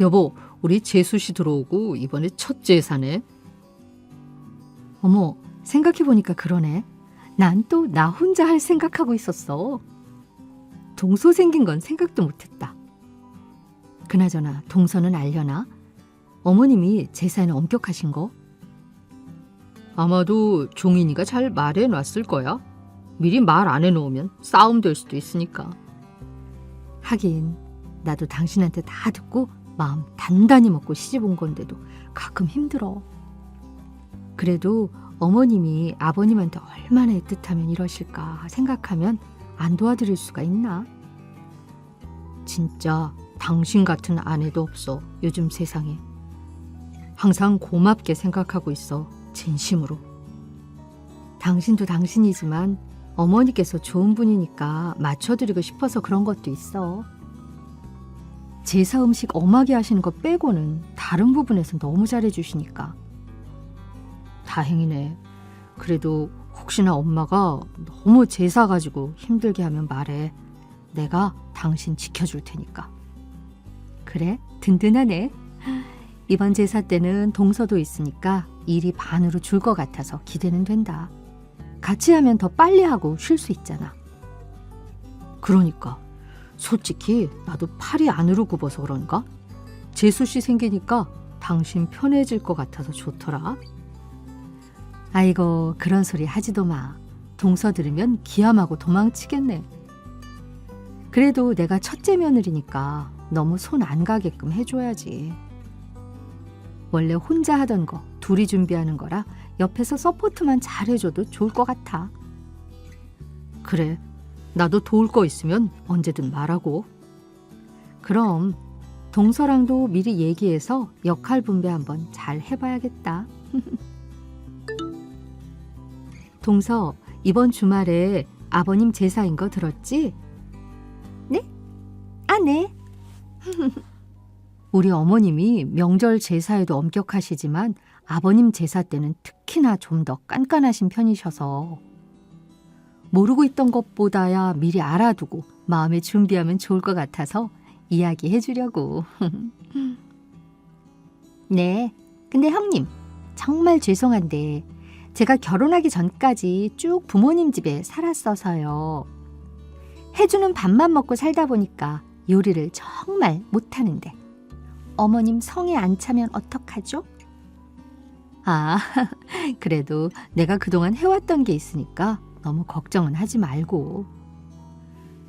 여보, 우리 재수 씨 들어오고 이번에 첫 제사네. 어머, 생각해보니까 그러네. 난 또 나 혼자 할 생각하고 있었어. 동서 생긴 건 생각도 못했다. 그나저나 동서는 알려나? 어머님이 제사에는 엄격하신 거? 아마도 종인이가 잘 말해놨을 거야. 미리 말 안 해놓으면 싸움 될 수도 있으니까. 하긴 나도 당신한테 다 듣고 마음 단단히 먹고 시집 온 건데도 가끔 힘들어. 그래도 어머님이 아버님한테 얼마나 애틋하면 이러실까 생각하면 안 도와드릴 수가 있나? 진짜 당신 같은 아내도 없어 요즘 세상에. 항상 고맙게 생각하고 있어 진심으로. 당신도 당신이지만 어머니께서 좋은 분이니까 맞춰드리고 싶어서 그런 것도 있어. 제사 음식 엄하게 하시는 거 빼고는 다른 부분에서 너무 잘해주시니까. 다행이네. 그래도 혹시나 엄마가 너무 제사 가지고 힘들게 하면 말해. 내가 당신 지켜줄 테니까. 그래, 든든하네. 이번 제사 때는 동서도 있으니까 일이 반으로 줄 것 같아서 기대는 된다. 같이 하면 더 빨리 하고 쉴 수 있잖아. 그러니까 솔직히 나도 팔이 안으로 굽어서 그런가? 재수 씨 생기니까 당신 편해질 것 같아서 좋더라. 아이고 그런 소리 하지도 마. 동서 들으면 기함하고 도망치겠네. 그래도 내가 첫째 며느리니까 너무 손 안 가게끔 해줘야지. 원래 혼자 하던 거 둘이 준비하는 거라 옆에서 서포트만 잘해줘도 좋을 것 같아. 그래, 나도 도울 거 있으면 언제든 말하고. 그럼 동서랑도 미리 얘기해서 역할 분배 한번 잘 해봐야겠다. 동서, 이번 주말에 아버님 제사인 거 들었지? 네? 아, 네. 우리 어머님이 명절 제사에도 엄격하시지만 아버님 제사 때는 특히나 좀 더 깐깐하신 편이셔서 모르고 있던 것보다야 미리 알아두고 마음에 준비하면 좋을 것 같아서 이야기해 주려고. 네. 근데 형님, 정말 죄송한데 제가 결혼하기 전까지 쭉 부모님 집에 살았어서요. 해주는 밥만 먹고 살다 보니까 요리를 정말 못하는데 어머님 성에 안 차면 어떡하죠? 아, 그래도 내가 그동안 해왔던 게 있으니까 너무 걱정은 하지 말고.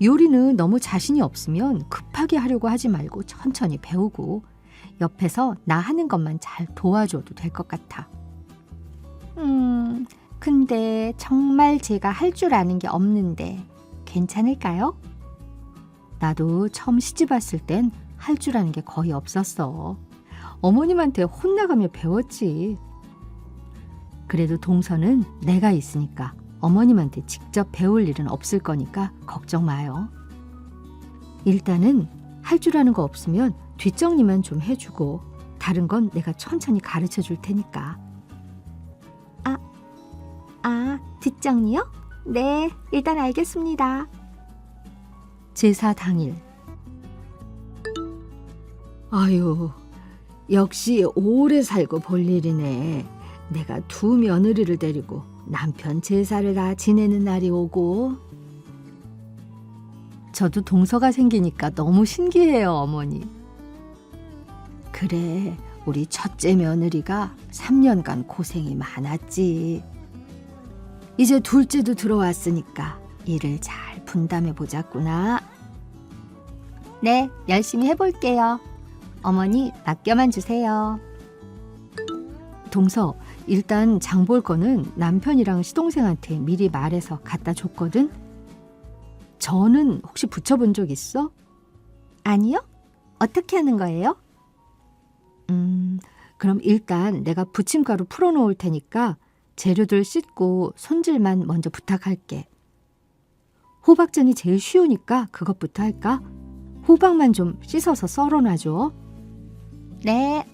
요리는 너무 자신이 없으면 급하게 하려고 하지 말고 천천히 배우고 옆에서 나 하는 것만 잘 도와줘도 될 것 같아. 음, 근데 정말 제가 할 줄 아는 게 없는데 괜찮을까요? 나도 처음 시집 왔을 땐 할 줄 아는 게 거의 없었어. 어머님한테 혼나가며 배웠지. 그래도 동서는 내가 있으니까 어머님한테 직접 배울 일은 없을 거니까 걱정 마요. 일단은 할 줄 아는 거 없으면 뒷정리만 좀 해주고 다른 건 내가 천천히 가르쳐 줄 테니까. 아, 아, 뒷정리요? 네, 일단 알겠습니다. 제사 당일. 아유, 역시 오래 살고 볼 일이네. 내가 두 며느리를 데리고 남편 제사를 다 지내는 날이 오고 저도 동서가 생기니까 너무 신기해요, 어머니. 그래, 우리 첫째 며느리가 3년간 고생이 많았지. 이제 둘째도 들어왔으니까 일을 잘 분담해 보자꾸나. 네, 열심히 해볼게요. 어머니, 맡겨만 주세요. 동서, 일단 장 볼 거는 남편이랑 시동생한테 미리 말해서 갖다 줬거든. 저는 혹시 붙여본 적 있어? 아니요. 어떻게 하는 거예요? 음, 그럼 일단 내가 부침가루 풀어놓을 테니까 재료들 씻고 손질만 먼저 부탁할게. 호박전이 제일 쉬우니까 그것부터 할까? 호박만 좀 씻어서 썰어놔줘. 네.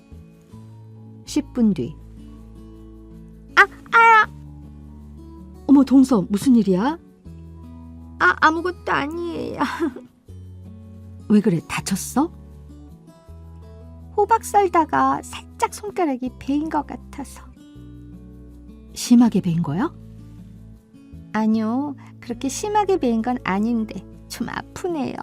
10분 뒤. 어머 동서 무슨 일이야? 아 아무것도 아니에요. 왜 그래 다쳤어? 호박 썰다가 살짝 손가락이 베인 것 같아서. 심하게 베인 거야? 아니요, 그렇게 심하게 베인 건 아닌데 좀 아프네요.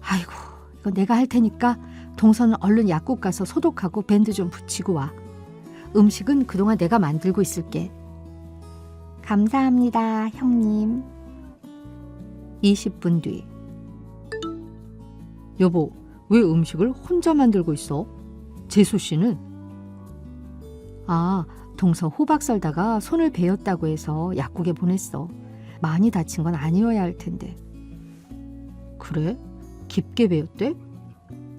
아이고, 이거 내가 할 테니까 동서는 얼른 약국 가서 소독하고 밴드 좀 붙이고 와. 음식은 그동안 내가 만들고 있을게. 감사합니다, 형님. 20분 뒤. 여보, 왜 음식을 혼자 만들고 있어? 재수 씨는? 아, 동서 호박 썰다가 손을 베었다고 해서 약국에 보냈어. 많이 다친 건 아니어야 할 텐데. 그래? 깊게 베었대?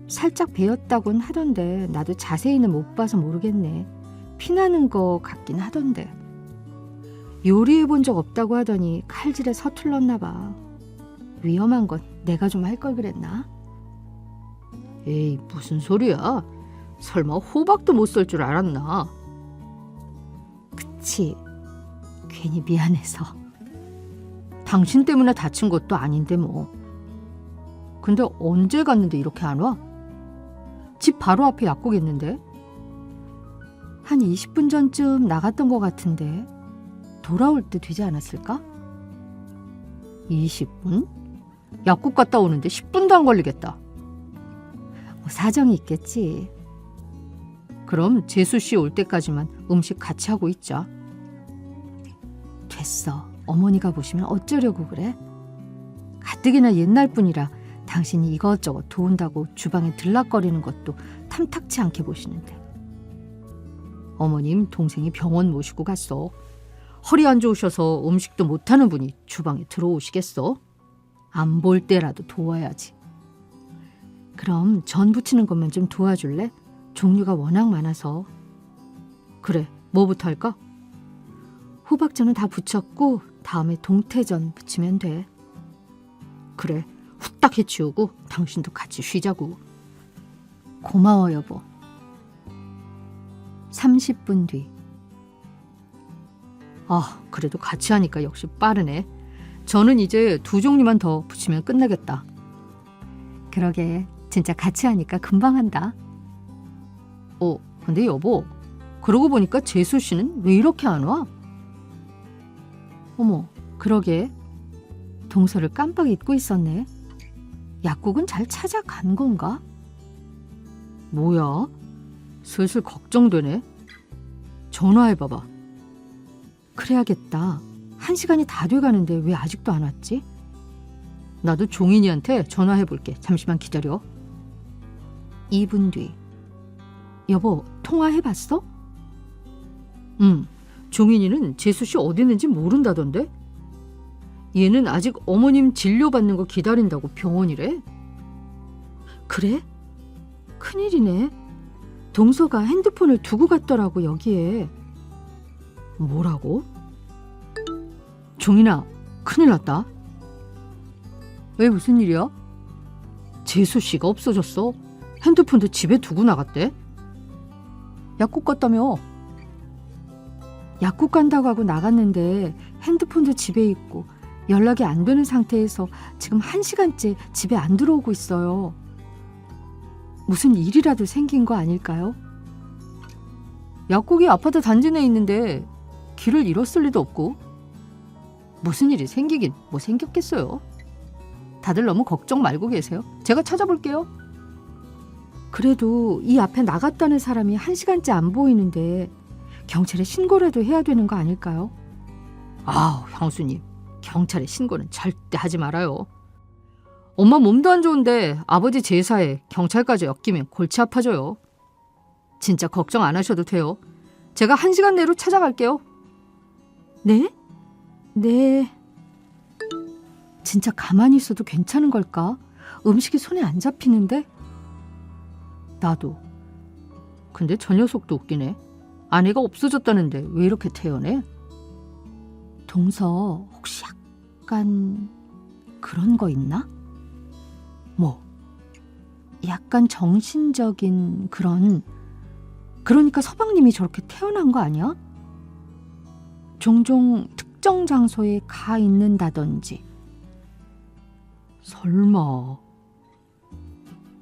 살짝 베었다곤 하던데 나도 자세히는 못 봐서 모르겠네. 피나는 거 같긴 하던데. 요리해 본 적 없다고 하더니 칼질에 서툴렀나 봐. 위험한 건 내가 좀 할 걸 그랬나? 에이, 무슨 소리야? 설마 호박도 못 썰 줄 알았나? 그치. 괜히 미안해서. 당신 때문에 다친 것도 아닌데 뭐. 근데 언제 갔는데 이렇게 안 와? 집 바로 앞에 약국 있는데? 한 20분 전쯤 나갔던 것 같은데 돌아올 때 되지 않았을까? 20분? 약국 갔다 오는데 10분도 안 걸리겠다. 뭐 사정이 있겠지. 그럼 재수 씨 올 때까지만 음식 같이 하고 있자. 됐어. 어머니가 보시면 어쩌려고 그래? 가뜩이나 옛날 분이라 당신이 이것저것 도운다고 주방에 들락거리는 것도 탐탁치 않게 보시는데. 어머님 동생이 병원 모시고 갔어. 허리 안 좋으셔서 음식도 못하는 분이 주방에 들어오시겠어? 안 볼 때라도 도와야지. 그럼 전 부치는 것만 좀 도와줄래? 종류가 워낙 많아서. 그래, 뭐부터 할까? 호박전은 다 부쳤고 다음에 동태전 부치면 돼. 그래, 후딱 해치우고 당신도 같이 쉬자고. 고마워 여보. 30분 뒤. 아, 그래도 같이 하니까 역시 빠르네. 저는 이제 두 종류만 더 붙이면 끝나겠다. 그러게, 진짜 같이 하니까 금방 한다. 어, 근데 여보, 그러고 보니까 재수 씨는 왜 이렇게 안 와? 어머, 그러게. 동서를 깜빡 잊고 있었네. 약국은 잘 찾아간 건가? 뭐야? 슬슬 걱정되네. 전화해봐봐. 그래야겠다. 한 시간이 다 돼가는데 왜 아직도 안 왔지? 나도 종인이한테 전화해볼게. 잠시만 기다려. 2분 뒤. 여보, 통화해봤어? 응. 종인이는 재수 씨 어디 있는지 모른다던데? 얘는 아직 어머님 진료받는 거 기다린다고 병원이래. 그래? 큰일이네. 동서가 핸드폰을 두고 갔더라고 여기에. 뭐라고? 종인아, 큰일 났다. 왜 무슨 일이야? 재수 씨가 없어졌어. 핸드폰도 집에 두고 나갔대. 약국 갔다며. 약국 간다고 하고 나갔는데 핸드폰도 집에 있고 연락이 안 되는 상태에서 지금 한 시간째 집에 안 들어오고 있어요. 무슨 일이라도 생긴 거 아닐까요? 약국이 아파트 단지 내에 있는데 길을 잃었을 리도 없고 무슨 일이 생기긴 뭐 생겼겠어요. 다들 너무 걱정 말고 계세요. 제가 찾아볼게요. 그래도 이 앞에 나갔다는 사람이 한 시간째 안 보이는데 경찰에 신고라도 해야 되는 거 아닐까요? 아우 형수님 경찰에 신고는 절대 하지 말아요. 엄마 몸도 안 좋은데 아버지 제사에 경찰까지 엮이면 골치 아파져요. 진짜 걱정 안 하셔도 돼요. 제가 한 시간 내로 찾아갈게요. 네? 네. 진짜 가만히 있어도 괜찮은 걸까? 음식이 손에 안 잡히는데? 나도. 근데 저 녀석도 웃기네. 아내가 없어졌다는데 왜 이렇게 태연해? 동서 혹시 약간 그런 거 있나? 뭐? 약간 정신적인 그런 그러니까 서방님이 저렇게 태어난 거 아니야? 종종 특정 장소에 가 있는다든지 설마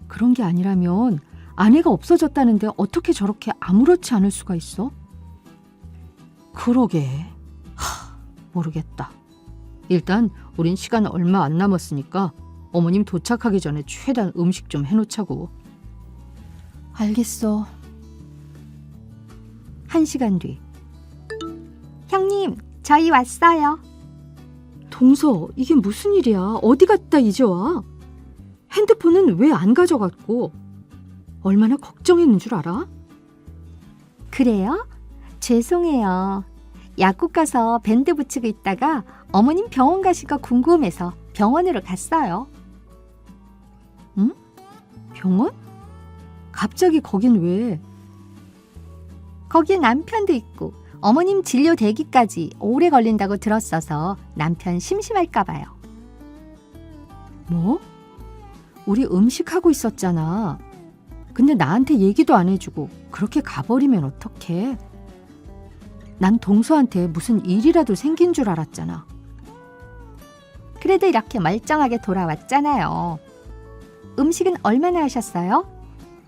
그런 게 아니라면 아내가 없어졌다는데 어떻게 저렇게 아무렇지 않을 수가 있어? 그러게. 하, 모르겠다. 일단 우린 시간 얼마 안 남았으니까 어머님 도착하기 전에 최대한 음식 좀 해놓자고. 알겠어. 한 시간 뒤. 형님, 저희 왔어요. 동서, 이게 무슨 일이야? 어디 갔다 이제 와? 핸드폰은 왜 안 가져갔고? 얼마나 걱정했는 줄 알아? 그래요? 죄송해요. 약국 가서 밴드 붙이고 있다가 어머님 병원 가실까 궁금해서 병원으로 갔어요. 응? 병원? 갑자기 거긴 왜? 거기에 남편도 있고 어머님 진료 대기까지 오래 걸린다고 들었어서 남편 심심할까 봐요. 뭐? 우리 음식하고 있었잖아. 근데 나한테 얘기도 안 해주고 그렇게 가버리면 어떡해? 난 동서한테 무슨 일이라도 생긴 줄 알았잖아. 그래도 이렇게 멀쩡하게 돌아왔잖아요. 음식은 얼마나 하셨어요?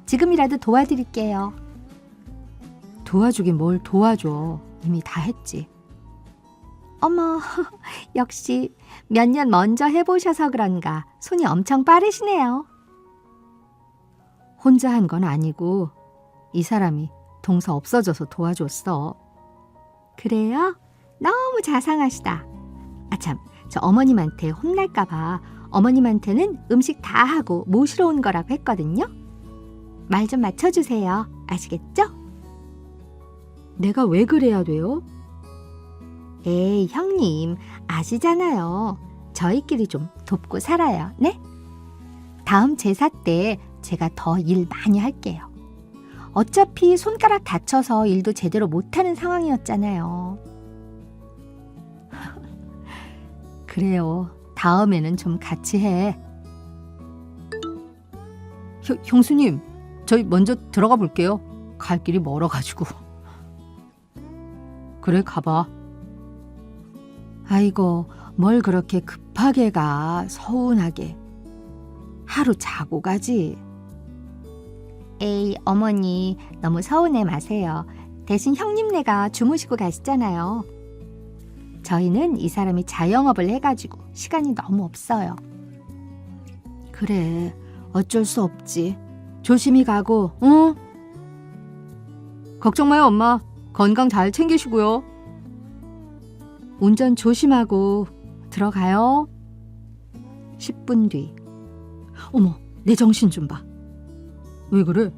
지금이라도 도와드릴게요. 도와주긴 뭘 도와줘. 이미 다 했지. 어머, 역시 몇 년 먼저 해보셔서 그런가 손이 엄청 빠르시네요. 혼자 한 건 아니고 이 사람이 동서 없어져서 도와줬어. 그래요? 너무 자상하시다. 아참, 저 어머님한테 혼날까봐 어머님한테는 음식 다 하고 모시러 온 거라고 했거든요. 말 좀 맞춰주세요. 아시겠죠? 내가 왜 그래야 돼요? 에이, 형님, 아시잖아요. 저희끼리 좀 돕고 살아요. 네? 다음 제사 때 제가 더 일 많이 할게요. 어차피 손가락 다쳐서 일도 제대로 못하는 상황이었잖아요. 그래요. 다음에는 좀 같이 해. 형, 형수님, 저희 먼저 들어가 볼게요. 갈 길이 멀어가지고. 그래, 가봐. 아이고, 뭘 그렇게 급하게 가, 서운하게. 하루 자고 가지. 에이, 어머니, 너무 서운해 마세요. 대신 형님네가 주무시고 가시잖아요. 저희는 이 사람이 자영업을 해가지고 시간이 너무 없어요. 그래, 어쩔 수 없지. 조심히 가고, 응? 걱정 마요, 엄마. 건강 잘 챙기시고요. 운전 조심하고 들어가요. 10분 뒤. 어머, 내 정신 좀 봐. 왜 그래?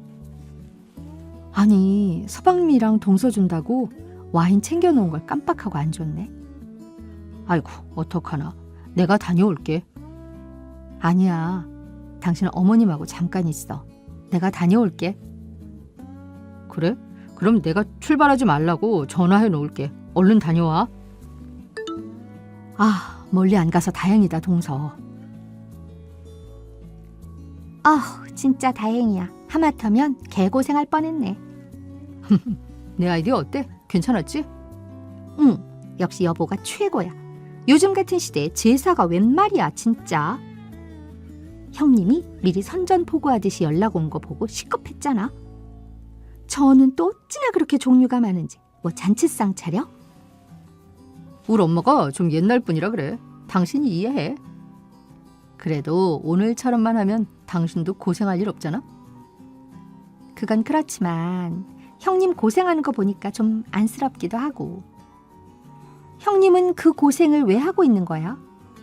아니, 서방님이랑 동서 준다고 와인 챙겨놓은 걸 깜빡하고 안 줬네. 아이고, 어떡하나. 내가 다녀올게. 아니야. 당신 어머님하고 잠깐 있어. 내가 다녀올게. 그래? 그럼 내가 출발하지 말라고 전화해 놓을게. 얼른 다녀와. 아, 멀리 안 가서 다행이다, 동서. 아, 진짜 다행이야. 하마터면 개고생할 뻔했네. 내 아이디어 어때? 괜찮았지? 응, 역시 여보가 최고야. 요즘 같은 시대에 제사가 웬 말이야, 진짜. 형님이 미리 선전포고하듯이 연락 온 거 보고 시급했잖아. 저는 또 어찌나 그렇게 종류가 많은지. 뭐 잔치상 차려? 우리 엄마가 좀 옛날 분이라 그래. 당신이 이해해. 그래도 오늘처럼만 하면 당신도 고생할 일 없잖아. 그건 그렇지만 형님 고생하는 거 보니까 좀 안쓰럽기도 하고. 형님은 그 고생을 왜 하고 있는 거야?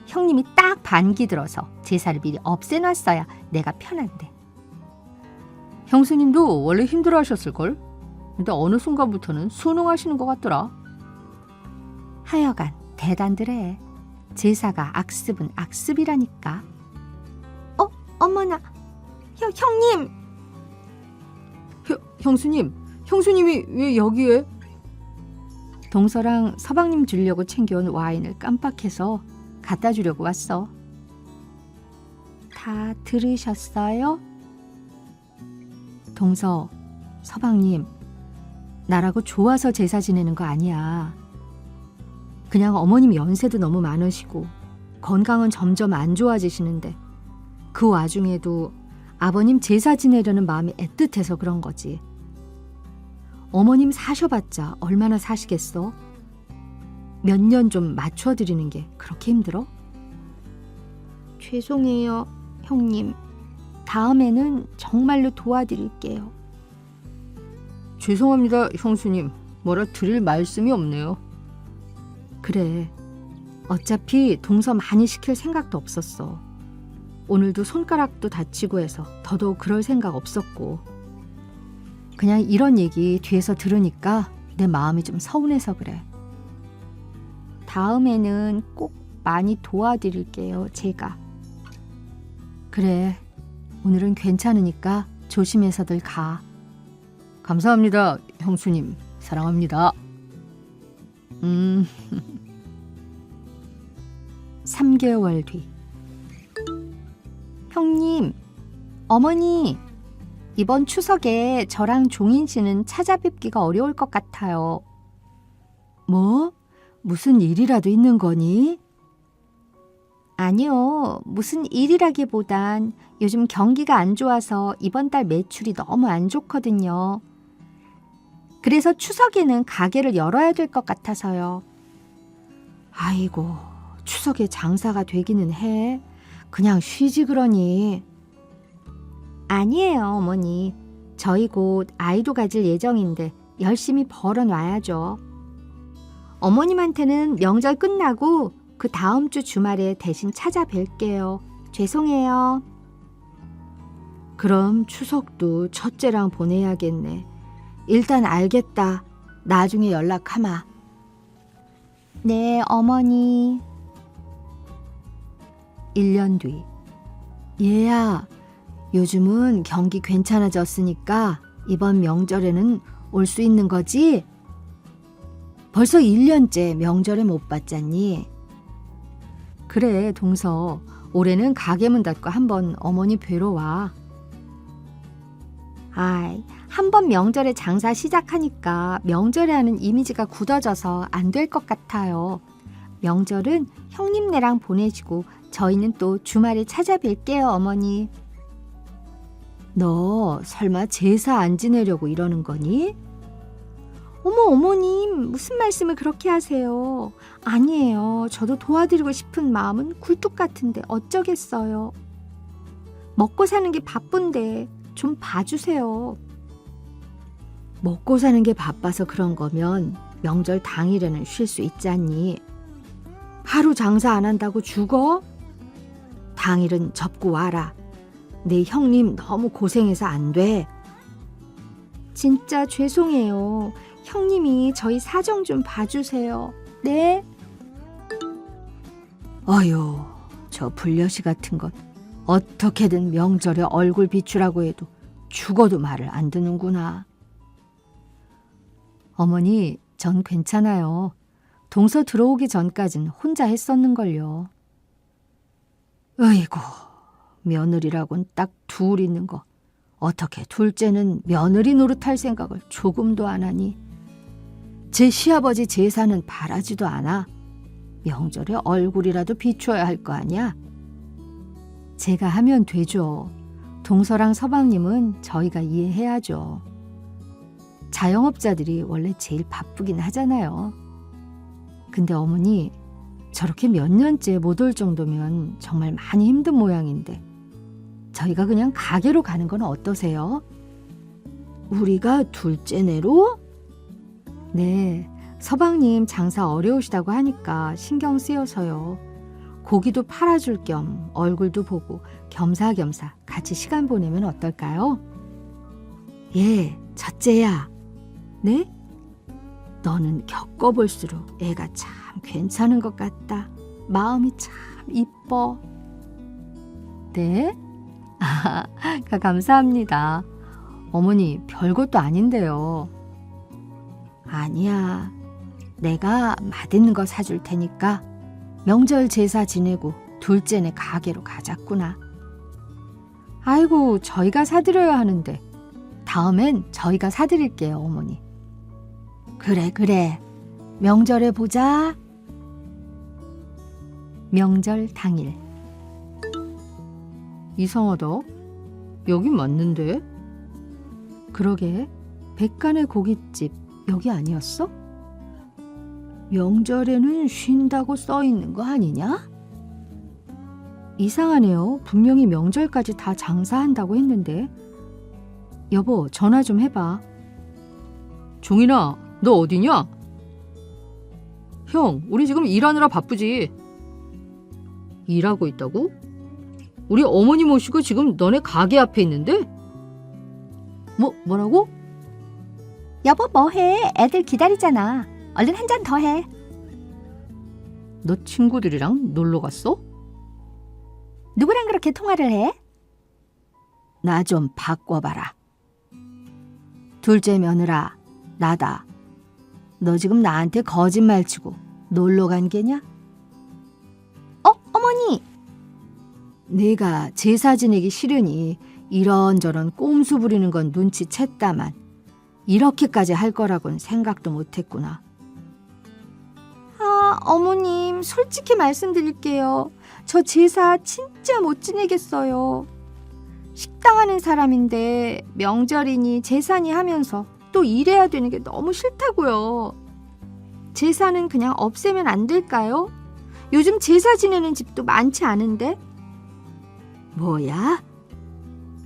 형님이 딱 반기 들어서 제사를 미리 없애놨어야 내가 편한데. 형수님도 원래 힘들어 하셨을걸? 근데 어느 순간부터는 순응하시는 것 같더라. 하여간 대단들해. 제사가 악습은 악습이라니까. 어, 어머나. 형, 형님. 형, 형수님, 형수님이 왜 여기에? 동서랑 서방님 주려고 챙겨온 와인을 깜빡해서 갖다 주려고 왔어. 다 들으셨어요? 동서, 서방님, 나라고 좋아서 제사 지내는 거 아니야. 그냥 어머님 연세도 너무 많으시고 건강은 점점 안 좋아지시는데 그 와중에도 아버님 제사 지내려는 마음이 애틋해서 그런 거지. 어머님 사셔봤자 얼마나 사시겠어? 몇 년 좀 맞춰드리는 게 그렇게 힘들어? 죄송해요, 형님. 다음에는 정말로 도와드릴게요. 죄송합니다, 형수님. 뭐라 드릴 말씀이 없네요. 그래. 어차피 동서 많이 시킬 생각도 없었어. 오늘도 손가락도 다치고 해서 더더욱 그럴 생각 없었고. 그냥 이런 얘기 뒤에서 들으니까 내 마음이 좀 서운해서 그래. 다음에는 꼭 많이 도와드릴게요, 제가. 그래. 오늘은 괜찮으니까 조심해서들 가. 감사합니다, 형수님. 사랑합니다. 음. 3개월 뒤. 형님, 어머니, 이번 추석에 저랑 종인 씨는 찾아뵙기가 어려울 것 같아요. 뭐? 무슨 일이라도 있는 거니? 아니요, 무슨 일이라기보단 요즘 경기가 안 좋아서 이번 달 매출이 너무 안 좋거든요. 그래서 추석에는 가게를 열어야 될 것 같아서요. 아이고, 추석에 장사가 되기는 해. 그냥 쉬지 그러니. 아니에요, 어머니. 저희 곧 아이도 가질 예정인데 열심히 벌어놔야죠. 어머님한테는 명절 끝나고 그 다음 주 주말에 대신 찾아뵐게요. 죄송해요. 그럼 추석도 첫째랑 보내야겠네. 일단 알겠다. 나중에 연락하마. 네, 어머니. 1년 뒤. 얘야, 요즘은 경기 괜찮아졌으니까 이번 명절에는 올 수 있는 거지? 벌써 1년째 명절에 못 봤잖니? 그래, 동서. 올해는 가게 문 닫고 한번 어머니 뵈러 와. 아이, 한 번 명절에 장사 시작하니까 명절에 하는 이미지가 굳어져서 안 될 것 같아요. 명절은 형님네랑 보내시고 저희는 또 주말에 찾아뵐게요, 어머니. 너 설마 제사 안 지내려고 이러는 거니? 어머, 어머님, 무슨 말씀을 그렇게 하세요? 아니에요. 저도 도와드리고 싶은 마음은 굴뚝 같은데 어쩌겠어요. 먹고 사는 게 바쁜데 좀 봐주세요. 먹고 사는 게 바빠서 그런 거면 명절 당일에는 쉴 수 있잖니. 하루 장사 안 한다고 죽어? 당일은 접고 와라. 내 형님 너무 고생해서 안 돼. 진짜 죄송해요. 형님이 저희 사정 좀 봐주세요. 네? 어휴, 저 불려시 같은 것. 어떻게든 명절에 얼굴 비추라고 해도 죽어도 말을 안 듣는구나. 어머니, 전 괜찮아요. 동서 들어오기 전까진 혼자 했었는걸요. 어이구, 며느리라곤 딱 둘 있는 거. 어떻게 둘째는 며느리 노릇할 생각을 조금도 안 하니? 제 시아버지 제사는 바라지도 않아. 명절에 얼굴이라도 비춰야 할 거 아니야? 제가 하면 되죠. 동서랑 서방님은 저희가 이해해야죠. 자영업자들이 원래 제일 바쁘긴 하잖아요. 근데 어머니, 저렇게 몇 년째 못 올 정도면 정말 많이 힘든 모양인데, 저희가 그냥 가게로 가는 건 어떠세요? 우리가 둘째네로? 네, 서방님 장사 어려우시다고 하니까 신경 쓰여서요. 고기도 팔아줄 겸 얼굴도 보고 겸사겸사 같이 시간 보내면 어떨까요? 예, 첫째야. 네? 너는 겪어볼수록 애가 참 괜찮은 것 같다. 마음이 참 이뻐. 네? 아, 감사합니다. 어머니, 별것도 아닌데요. 아니야. 내가 맛있는 거 사줄 테니까 명절 제사 지내고 둘째네 가게로 가자꾸나. 아이고, 저희가 사드려야 하는데. 다음엔 저희가 사드릴게요, 어머니. 그래, 그래. 명절에 보자. 명절 당일. 이상하다. 여긴 맞는데? 그러게, 백간의 고깃집 여기 아니었어? 명절에는 쉰다고 써 있는 거 아니냐? 이상하네요. 분명히 명절까지 다 장사한다고 했는데. 여보, 전화 좀 해봐. 종인아, 너 어디냐? 형, 우리 지금 일하느라 바쁘지. 일하고 있다고? 우리 어머니 모시고 지금 너네 가게 앞에 있는데? 뭐, 뭐라고? 여보 뭐해? 애들 기다리잖아. 얼른 한 잔 더 해. 너 친구들이랑 놀러 갔어? 누구랑 그렇게 통화를 해? 나 좀 바꿔봐라. 둘째 며느라, 나다. 너 지금 나한테 거짓말 치고 놀러 간 게냐? 내가 제사 지내기 싫으니 이런저런 꼼수 부리는 건 눈치챘다만 이렇게까지 할 거라곤 생각도 못했구나. 아, 어머님, 솔직히 말씀드릴게요. 저 제사 진짜 못 지내겠어요. 식당 하는 사람인데 명절이니 제사니 하면서 또 일해야 되는 게 너무 싫다고요. 제사는 그냥 없애면 안 될까요? 요즘 제사 지내는 집도 많지 않은데. 뭐야?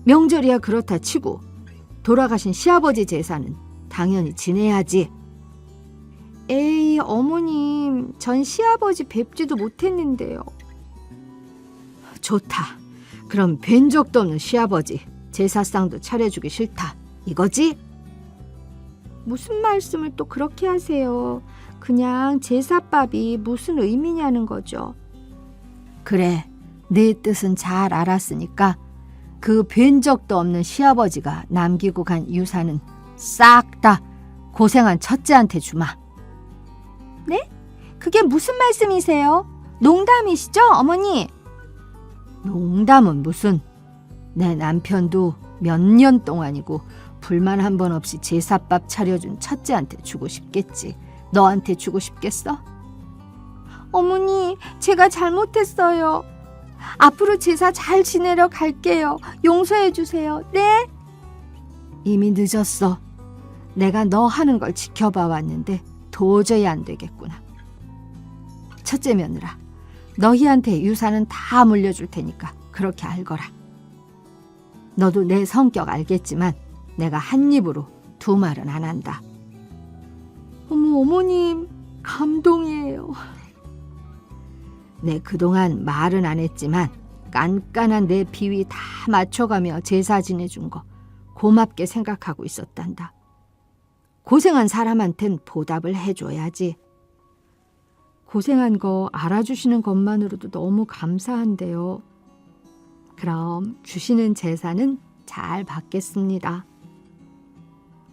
명절이야 그렇다 치고 돌아가신 시아버지 제사는 당연히 지내야지. 에이, 어머님, 전 시아버지 뵙지도 못했는데요. 좋다. 그럼 뵌 적도 없는 시아버지 제사상도 차려주기 싫다. 이거지? 무슨 말씀을 또 그렇게 하세요? 그냥 제사밥이 무슨 의미냐는 거죠. 그래, 내 뜻은 잘 알았으니까 그 뵌 적도 없는 시아버지가 남기고 간 유산은 싹 다 고생한 첫째한테 주마. 네? 그게 무슨 말씀이세요? 농담이시죠, 어머니? 농담은 무슨? 내 남편도 몇 년 동안이고 불만 한 번 없이 제사밥 차려준 첫째한테 주고 싶겠지. 너한테 주고 싶겠어? 어머니, 제가 잘못했어요. 앞으로 제사 잘 지내러 갈게요. 용서해 주세요. 네? 이미 늦었어. 내가 너 하는 걸 지켜봐 왔는데 도저히 안 되겠구나. 첫째 며느라, 너희한테 유산은 다 물려줄 테니까 그렇게 알거라. 너도 내 성격 알겠지만 내가 한 입으로 두 말은 안 한다. 어머 어머님 감동이에요. 내 그동안 말은 안 했지만 깐깐한 내 비위 다 맞춰가며 제사 지내준 거 고맙게 생각하고 있었단다. 고생한 사람한텐 보답을 해줘야지. 고생한 거 알아주시는 것만으로도 너무 감사한데요. 그럼 주시는 제사는 잘 받겠습니다.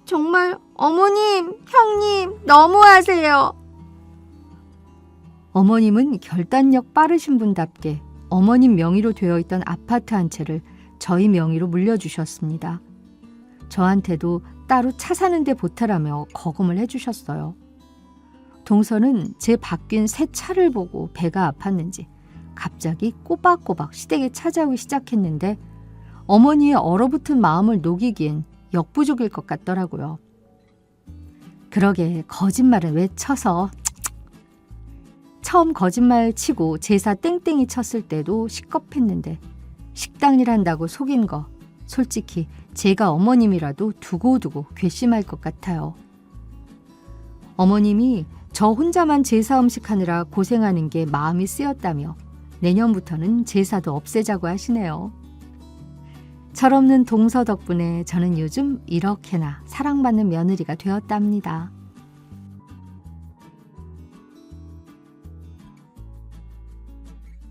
정말 어머님, 형님, 너무하세요. 어머님은 결단력 빠르신 분답게 어머님 명의로 되어 있던 아파트 한 채를 저희 명의로 물려주셨습니다. 저한테도 따로 차 사는데 보태라며 거금을 해주셨어요. 동서는 제 바뀐 새 차를 보고 배가 아팠는지 갑자기 꼬박꼬박 시댁에 찾아오기 시작했는데 어머니의 얼어붙은 마음을 녹이기엔 역부족일 것 같더라고요. 그러게 거짓말은 왜 쳐서 처음 거짓말 치고 제사 땡땡이 쳤을 때도 시겁했는데 식당일한다고 속인 거 솔직히 제가 어머님이라도 두고두고 괘씸할 것 같아요. 어머님이 저 혼자만 제사 음식 하느라 고생하는 게 마음이 쓰였다며 내년부터는 제사도 없애자고 하시네요. 철없는 동서 덕분에 저는 요즘 이렇게나 사랑받는 며느리가 되었답니다.